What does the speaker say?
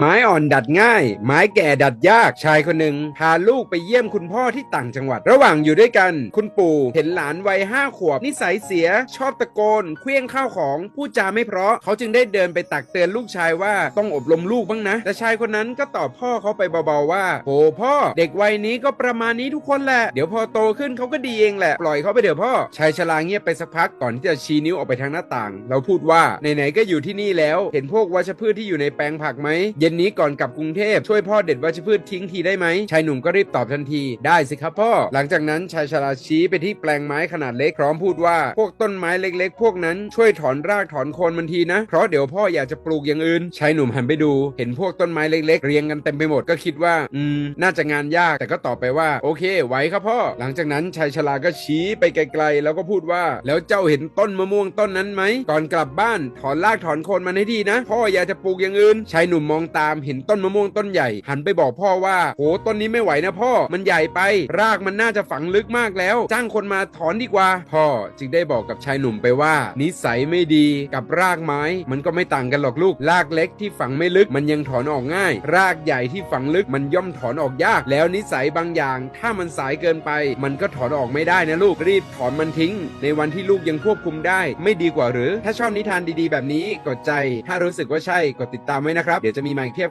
ไม้อ่อนดัดง่าย ไม้แก่ดัดยาก ชายคนหนึ่งพาลูกไปเยี่ยมคุณพ่อที่ต่างจังหวัด ระหว่างอยู่ด้วยกัน คุณปู่เห็นหลานวัยห้าขวบ นิสัยเสีย ชอบตะโกน เคลี้ยงข้าวของ พูดจาไม่เพราะ เขาจึงได้เดินไปตักเตือนลูกชายว่าต้องอบรมลูกบ้างนะ แต่ชายคนนั้นก็ตอบพ่อเขาไปเบาๆว่าโหพ่อ เด็กวัยนี้ก็ประมาณนี้ทุกคนแหละ เดี๋ยวพอโตขึ้นเขาก็ดีเองแหละ ปล่อยเขาไปเดี๋ยวพ่อ ชายชราเงียบไปสักพักก่อนที่จะชี้นิ้วออกไปทางหน้าต่างแล้วพูดว่าไหนๆก็อยู่ที่นี่แล้ว เห็นพวกวัชพืชที่อยู่ในแปลงผักไหมเย็นนี้ก่อนกลับกรุงเทพช่วยพ่อเด็ดวัชพืชทิ้งทีได้ไหมชายหนุ่มก็รีบตอบทันทีได้สิครับพ่อ หลังจากนั้นชายชราชี้ไปที่แปลงไม้ขนาดเล็กพร้อมพูดว่าพวกต้นไม้เล็ก ๆ พวกนั้นช่วยถอนรากถอนโคนมันทีนะ เพราะเดี๋ยวพ่ออยากจะปลูกอย่างอื่นชายหนุ่มหันไปดูเห็นพวกต้นไม้เล็ก ๆ เรียงกันเต็มไปหมดก็คิดว่า อืม น่าจะงานยากแต่ก็ตอบไปว่า โอเค ไหวครับพ่อ หลังจากนั้นชายชราก็ชี้ไปไกลๆ แล้วก็พูดว่า แล้วเจ้าเห็นต้นมะม่วงต้นนั้นไหมก่อนกลับบ้านถอนรากถอนโคนมันให้ดีนะ พ่ออยากจะปลูกอย่างอื่นชายหนุ่มมองตามเห็นต้นมะม่วงต้นใหญ่ หันไปบอกพ่อว่าโหต้นนี้ไม่ไหวนะพ่อ มันใหญ่ไป รากมันน่าจะฝังลึกมากแล้ว จ้างคนมาถอนดีกว่า พ่อจึงได้บอกกับชายหนุ่มไปว่า นิสัยไม่ดีกับรากไม้ มันก็ไม่ต่างกันหรอกลูก รากเล็กที่ฝังไม่ลึกมันยังถอนออกง่าย รากใหญ่ที่ฝังลึกมันย่อมถอนออกยาก แล้วนิสัยบางอย่าง ถ้ามันสายเกินไป มันก็ถอนออกไม่ได้นะลูกรีบถอนมันทิ้ง ในวันที่ลูกยังควบคุมได้ ไม่ดีกว่าหรือ ถ้าชอบนิทานดีๆ แบบนี้กดใจ ถ้ารู้สึกว่าใช่กดติดตามไว้นะครับ เดี๋ยวจะมีมาอีกเพียบ